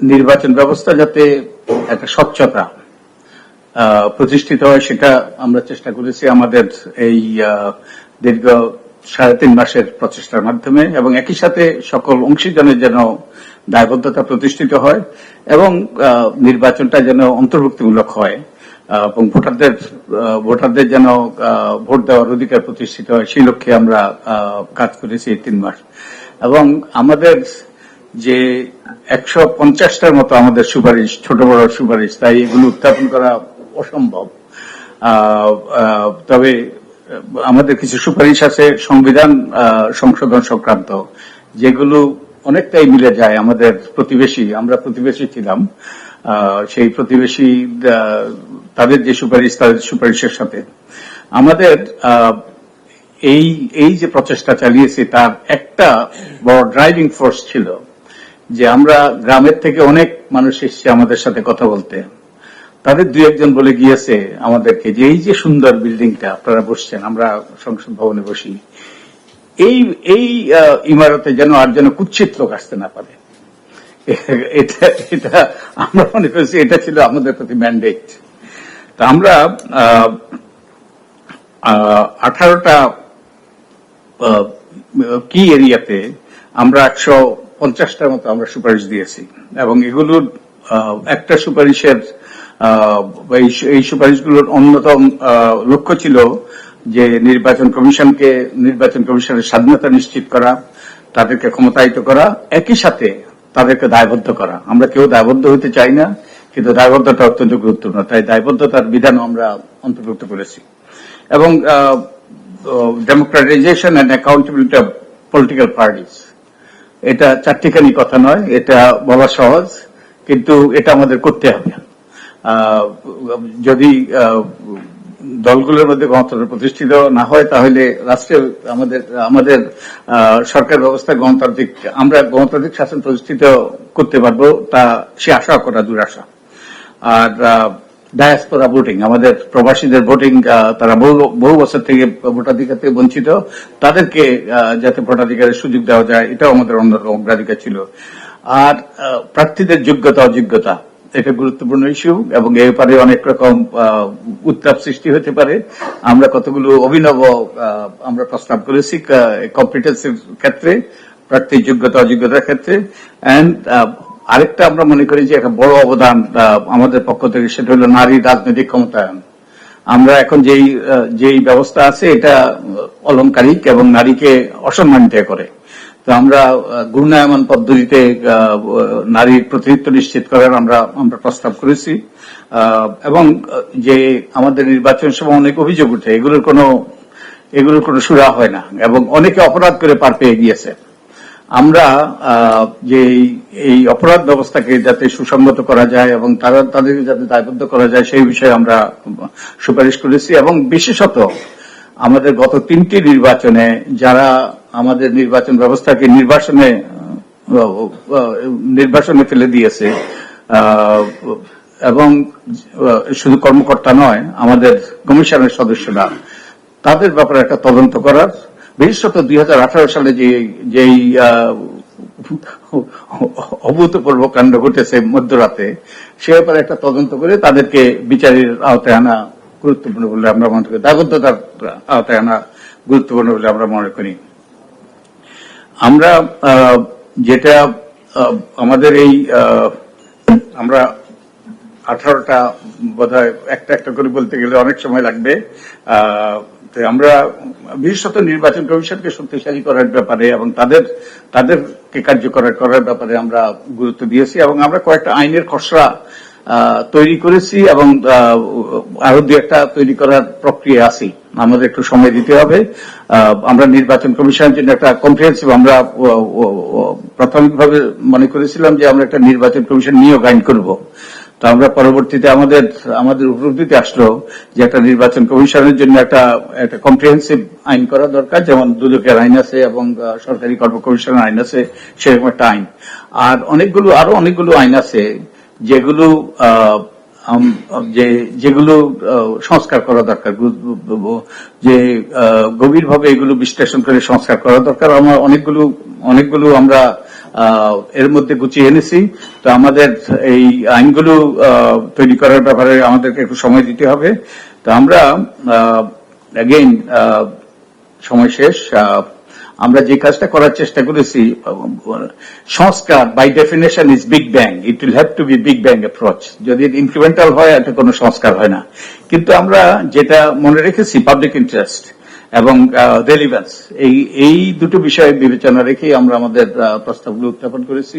নির্বাচন ব্যবস্থা যাতে একটা স্বচ্ছতা প্রতিষ্ঠিত হয়, সেটা আমরা চেষ্টা করেছি আমাদের এই দীর্ঘ সাড়ে তিন মাসের প্রচেষ্টার মাধ্যমে এবং একই সাথে সকল অংশীজনের যেন দায়বদ্ধতা প্রতিষ্ঠিত হয় এবং নির্বাচনটা যেন অন্তর্ভুক্তিমূলক হয় এবং ভোটারদের ভোটারদের যেন ভোট দেওয়ার অধিকার প্রতিষ্ঠিত হয়, সেই লক্ষ্যে আমরা কাজ করেছি এই তিন মাস। এবং আমাদের যে একশো পঞ্চাশটার মতো আমাদের সুপারিশ, ছোট বড় সুপারিশ, তাই এগুলো উত্থাপন করা অসম্ভব। তবে আমাদের কিছু সুপারিশ আছে, সংবিধান সংশোধন সংক্রান্ত, যেগুলো অনেকটাই মিলে যায় আমাদের প্রতিবেশী, আমরা প্রতিবেশী ছিলাম। সেই প্রতিবেশী তাদের যে সুপারিশ, তাদের সুপারিশের সাথে। আমাদের এই এই যে প্রচেষ্টা চালিয়েছে, তার একটা বড় ড্রাইভিং ফোর্স ছিল। যে আমরা গ্রামের থেকে অনেক মানুষ এসছে আমাদের সাথে কথা বলতে। তাদের দুই একজন বলে গিয়েছে আমাদেরকে যে এই যে সুন্দর বিল্ডিংটা, আপনারা বসছেন, আমরা সংসদ ভবনে বসি। এই এই ইমারতে যেন আর যেন কুচ্ছিত লোক আসতে না পারে। এটা এটা আমরা মনে করছি এটা ছিল আমাদের প্রতি ম্যান্ডেট তা আমরা আঠারোটা কি এরিয়াতে আমরা একশো পঞ্চাশটার মতো আমরা সুপারিশ দিয়েছি। এবং এগুলোর একটা সুপারিশের এই- সুপারিশগুলোর অন্যতম লক্ষ্য ছিল যে নির্বাচন কমিশনকে, নির্বাচন কমিশনের স্বাধীনতা নিশ্চিত করা, তাদেরকে ক্ষমতায়িত করা, একই সাথে তাদেরকে দায়বদ্ধ করা। আমরা কেউ দায়বদ্ধ হতে চাই না, কিন্তু দায়বদ্ধতা অত্যন্ত গুরুত্বপূর্ণ। তাই দায়বদ্ধতার বিধানও আমরা অন্তর্ভুক্ত করেছি। এবং democratization and accountability of political parties এটা চারটিখানি কথা নয়, এটা বলা সহজ, কিন্তু এটা আমাদের করতে হবে। যদি দলগুলোর মধ্যে গণতন্ত্র প্রতিষ্ঠিত না হয়, তাহলে রাষ্ট্রে আমাদের আমাদের সরকার ব্যবস্থা গণতান্ত্রিক, আমরা গণতান্ত্রিক শাসন প্রতিষ্ঠিত করতে পারব, তা সে আশা করা দুরাশা। আর ডায়াসপোরা ভোটিং আমাদের প্রবাসীদের ভোটিং তারা বহু বছর থেকে ভোটাধিকার থেকে বঞ্চিত। তাদেরকে যাতে ভোটাধিকারের সুযোগ দেওয়া যায়, এটাও আমাদের অন্যতম অগ্রাধিকার ছিল। আর প্রার্থীদের যোগ্যতা, অযোগ্যতা, এটা গুরুত্বপূর্ণ ইস্যু এবং এ ব্যাপারে অনেক রকম উত্তাপ সৃষ্টি হতে পারে। আমরা কতগুলো অভিনব আমরা প্রস্তাব করেছি কম্পিটেন্সির ক্ষেত্রে, প্রার্থীর যোগ্যতা, অযোগ্যতার ক্ষেত্রে। অ্যান্ড আরেকটা আমরা মনে করি যে একটা বড় অবদান আমাদের পক্ষ থেকে সেটা হলো নারী রাজনৈতিক ক্ষমতায়ন। আমরা এখন যেই যেই ব্যবস্থা আছে এটা অলংকারিক এবং নারীকে অসম্মানিত করে। তো আমরা আহ, গুণায়মান পদ্ধতিতে নারীর প্রতিনিধিত্ব নিশ্চিত করার আমরা আমরা প্রস্তাব করেছি। এবং যে আমাদের নির্বাচন সময় অনেক অভিযোগ উঠে এগুলোর কোনো এগুলোর কোনো সুরা হয় না। এবং অনেকে অপরাধ করে পার পেয়ে গিয়েছে। আমরা যে এই- অপরাধ ব্যবস্থাকে যাতে সুসংগত করা যায় এবং তারা, তাদেরকে যাতে দায়বদ্ধ করা যায়, সেই বিষয়ে আমরা সুপারিশ করেছি এবং বিশেষত আমাদের গত তিনটি নির্বাচনে যারা আমাদের নির্বাচন ব্যবস্থাকে নির্বাচনে নির্বাচনে ফেলে দিয়েছে এবং শুধু কর্মকর্তা নয়, আমাদের কমিশনের সদস্যরা, তাদের ব্যাপারে একটা তদন্ত করার বিশেষত দুই হাজার আঠারো সালে যে, যেই অভূতপূর্ব কাণ্ড ঘটেছে মধ্যরাতে, সে ব্যাপারে একটা তদন্ত করে তাদেরকে বিচারের আওতায় আনা গুরুত্বপূর্ণ বলে আমরা মনে করি। দায়বদ্ধতার আওতায় আনা গুরুত্বপূর্ণ বলে আমরা মনে করি। আমরা যেটা আমাদের এই আমরা আঠারোটা বোধ একটা একটা করে বলতে গেলে অনেক সময় লাগবে। আমরা বিশেষত নির্বাচন কমিশনকে শক্তিশালী করার ব্যাপারে এবং তাদের, তাদেরকে কার্যকর করার ব্যাপারে আমরা গুরুত্ব দিয়েছি এবং আমরা কয়েকটা আইনের খসড়া তৈরি করেছি এবং আরও দু একটা তৈরি করার প্রক্রিয়া আছি। আমাদের একটু সময় দিতে হবে। আমরা নির্বাচন কমিশনের জন্য একটা কম্প্রিহেন্সিভ আমরা প্রাথমিকভাবে মনে করেছিলাম যে আমরা একটা নির্বাচন কমিশন নিয়োগ আইন করব। তো আমরা পরবর্তীতে আমাদের আমাদের উপলব্ধিতে আসলো যে একটা নির্বাচন কমিশনের জন্য একটা একটা কম্প্রিহেন্সিভ আইন করা দরকার, যেমন দুদকের আইন আছে এবং সরকারি কর্ম কমিশনের আইন আছে, সেরকম একটা আইন। আর অনেকগুলো, আরও অনেকগুলো আইন আছে যেগুলো যে, যেগুলো সংস্কার করা দরকার যে গভীরভাবে এগুলো বিশ্লেষণ করে সংস্কার করা দরকার। আমরা অনেকগুলো অনেকগুলো আমরা এর মধ্যে গুছিয়ে এনেছি। তো আমাদের এই আইনগুলো তৈরি করার ব্যাপারে আমাদেরকে একটু সময় দিতে হবে। তো আমরা অ্যাগেইন সময় শেষ। আমরা যে কাজটা করার চেষ্টা করেছি সংস্কার by definition is big bang it will have to be big bang approach যদি ইনক্রিমেন্টাল হয়, এটা কোনো সংস্কার হয় না। কিন্তু আমরা যেটা মনে রেখেছি পাবলিক ইন্টারেস্ট এবং রেলিভেন্স এই এই দুটো বিষয়ে বিবেচনা রেখেই আমরা আমাদের প্রস্তাবগুলো উত্থাপন করেছি।